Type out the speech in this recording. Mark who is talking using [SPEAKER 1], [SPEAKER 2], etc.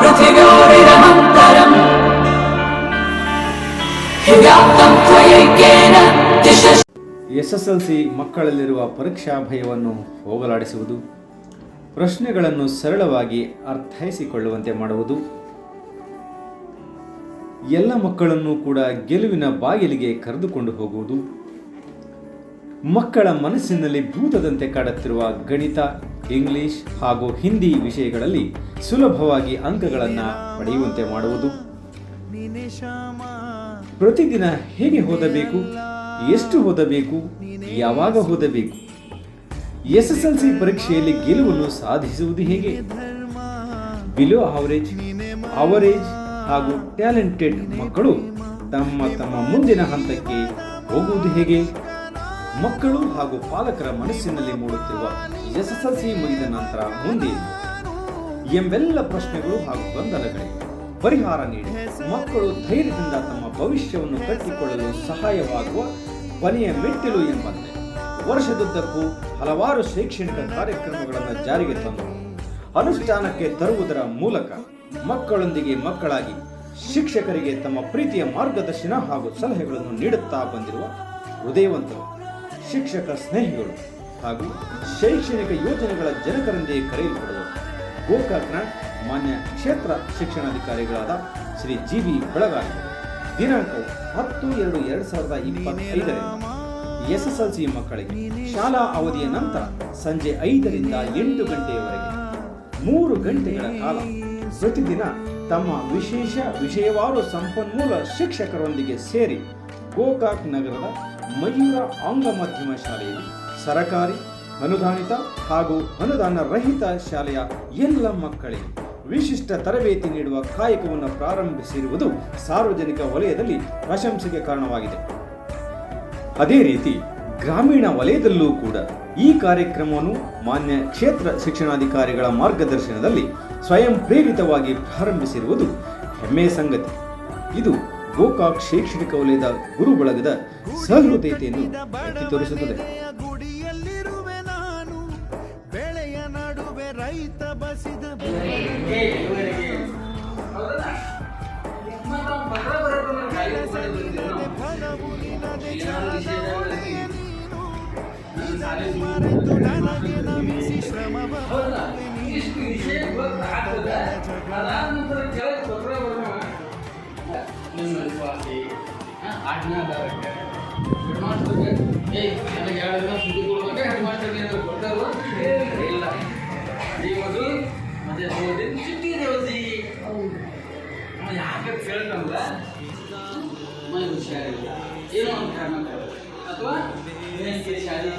[SPEAKER 1] पृथिव्योरिदमन्तरम् हि व्याप्तं त्वयैकेन दिश
[SPEAKER 2] ಎಸ್ಎಸ್ಎಲ್ಸಿ ಮಕ್ಕಳಲ್ಲಿರುವ ಪರೀಕ್ಷಾ ಭಯವನ್ನು ಹೋಗಲಾಡಿಸುವುದು ಪ್ರಶ್ನೆಗಳನ್ನು ಸರಳವಾಗಿ ಅರ್ಥೈಸಿಕೊಳ್ಳುವಂತೆ ಮಾಡುವುದು ಎಲ್ಲ ಮಕ್ಕಳನ್ನು ಕೂಡ ಗೆಲುವಿನ ಬಾಗಿಲಿಗೆ ಕರೆದುಕೊಂಡು ಹೋಗುವುದು ಮಕ್ಕಳ ಮನಸ್ಸಿನಲ್ಲಿ ಭೂತದಂತೆ ಕಾಡುತ್ತಿರುವ ಗಣಿತ ಇಂಗ್ಲಿಷ್ ಹಾಗೂ ಹಿಂದಿ ವಿಷಯಗಳಲ್ಲಿ ಸುಲಭವಾಗಿ ಅಂಕಗಳನ್ನು ಪಡೆಯುವಂತೆ ಮಾಡುವುದು. ಪ್ರತಿದಿನ ಹೇಗೆ ಓದಬೇಕು? ಎಷ್ಟು ಓದಬೇಕು? ಯಾವಾಗ ಓದಬೇಕು? ಎಸ್ಎಸ್ಎಲ್ಸಿ ಪರೀಕ್ಷೆಯಲ್ಲಿ ಗೆಲುವನ್ನು ಸಾಧಿಸುವುದು ಹೇಗೆ? ಬಿಲೋ ಅವರೇಜ್ ಅವರೇಜ್ ಹಾಗೂ ಟ್ಯಾಲೆಂಟೆಡ್ ಮಕ್ಕಳು ತಮ್ಮ ತಮ್ಮ ಮುಂದಿನ ಹಂತಕ್ಕೆ ಹೋಗುವುದು ಹೇಗೆ? ಮಕ್ಕಳು ಹಾಗೂ ಪಾಲಕರ ಮನಸ್ಸಿನಲ್ಲಿ ಮೂಡುತ್ತಿರುವ ಎಸ್ಎಸ್ಎಲ್ಸಿ ಮುಗಿದ ನಂತರ ಮುಂದೆ ಎಂಬೆಲ್ಲ ಪ್ರಶ್ನೆಗಳು ಹಾಗೂ ಗೊಂದಲಗಳಿವೆ. ಪರಿಹಾರ ನೀಡಿ ಮಕ್ಕಳು ಧೈರ್ಯದಿಂದ ತಮ್ಮ ಭವಿಷ್ಯವನ್ನು ಕಟ್ಟಿಕೊಳ್ಳಲು ಸಹಾಯವಾಗುವ ಕೊನೆಯ ಮೆಟ್ಟಿಲು ಎಂಬಂತೆ ವರ್ಷದುದ್ದಕ್ಕೂ ಹಲವಾರು ಶೈಕ್ಷಣಿಕ ಕಾರ್ಯಕ್ರಮಗಳನ್ನು ಜಾರಿಗೆ ತಂದರು ಅನುಷ್ಠಾನಕ್ಕೆ ತರುವುದರ ಮೂಲಕ ಮಕ್ಕಳೊಂದಿಗೆ ಮಕ್ಕಳಾಗಿ ಶಿಕ್ಷಕರಿಗೆ ತಮ್ಮ ಪ್ರೀತಿಯ ಮಾರ್ಗದರ್ಶನ ಹಾಗೂ ಸಲಹೆಗಳನ್ನು ನೀಡುತ್ತಾ ಬಂದಿರುವ ಹೃದಯವಂತರು. ಶಿಕ್ಷಕ ಸ್ನೇಹಿಗಳು ಹಾಗೂ ಶೈಕ್ಷಣಿಕ ಯೋಜನೆಗಳ ಜನಕರೆಂದೇ ಕರೆಯಲ್ಪಡುವ ಗೋಕಾಕ್ನ ಮಾನ್ಯ ಕ್ಷೇತ್ರ ಶಿಕ್ಷಣಾಧಿಕಾರಿಗಳಾದ ಶ್ರೀ ಜಿ ಬಿ ಬೆಳಗಾವಿ. ದಿನಾಂಕ ಹತ್ತು ಎರಡು ಎರಡು ಸಾವಿರದ ಇಪ್ಪತ್ತೈದರಿಂದ ಎಸ್ಎಸ್ಎಲ್ಸಿ ಮಕ್ಕಳಿಗೆ ಶಾಲಾ ಅವಧಿಯ ನಂತರ ಸಂಜೆ ಐದರಿಂದ ಎಂಟು ಗಂಟೆಯವರೆಗೆ ಮೂರು ಗಂಟೆಗಳ ಕಾಲ ಪ್ರತಿದಿನ ತಮ್ಮ ವಿಶೇಷ ವಿಷಯವಾರು ಸಂಪನ್ಮೂಲ ಶಿಕ್ಷಕರೊಂದಿಗೆ ಸೇರಿ ಗೋಕಾಕ್ ನಗರದ ಮಯೂರ ಆಂಗ್ಲ ಮಾಧ್ಯಮ ಶಾಲೆಯಲ್ಲಿ ಸರಕಾರಿ, ಅನುದಾನಿತ ಹಾಗೂ ಅನುದಾನ ರಹಿತ ಶಾಲೆಯ ಎಲ್ಲ ಮಕ್ಕಳಿಗೆ ವಿಶಿಷ್ಟ ತರಬೇತಿ ನೀಡುವ ಕಾಯಕವನ್ನು ಪ್ರಾರಂಭಿಸಿರುವುದು ಸಾರ್ವಜನಿಕ ವಲಯದಲ್ಲಿ ಪ್ರಶಂಸೆಗೆ ಕಾರಣವಾಗಿದೆ. ಅದೇ ರೀತಿ ಗ್ರಾಮೀಣ ವಲಯದಲ್ಲೂ ಕೂಡ ಈ ಕಾರ್ಯಕ್ರಮವನ್ನು ಮಾನ್ಯ ಕ್ಷೇತ್ರ ಶಿಕ್ಷಣಾಧಿಕಾರಿಗಳ ಮಾರ್ಗದರ್ಶನದಲ್ಲಿ ಸ್ವಯಂ ಪ್ರೇರಿತವಾಗಿ ಪ್ರಾರಂಭಿಸಿರುವುದು ಹೆಮ್ಮೆಯ ಸಂಗತಿ. ಇದು ಗೋಕಾಕ್ ಶೈಕ್ಷಣಿಕ ವಲಯದ ಗುರು ಬಳಗದ ಸಹೃದಯತೆಯನ್ನು ಎತ್ತಿ ತೋರಿಸುತ್ತದೆ.
[SPEAKER 3] ಗುಡಿಯಲ್ಲಿರುವೆ ನಾನು ಹೆಡ್ ಮಾಸ್ಟರ್ಗೆ ಏನಾದ್ರು ಕೊಟ್ಟರು? ಇಲ್ಲ. ಈ ಮೊದಲು ಮತ್ತೆ ಇದನ್ನು ಮರೆತು ದೇವಸಿ ಯಾಕೆ ಶ್ರಮವ ಮೈ ಹುಷಾರಿಲ್ಲ
[SPEAKER 4] ಏನೋ ಒಂದು ಕಾರಣ ಅಥವಾ ಶಾಲೆ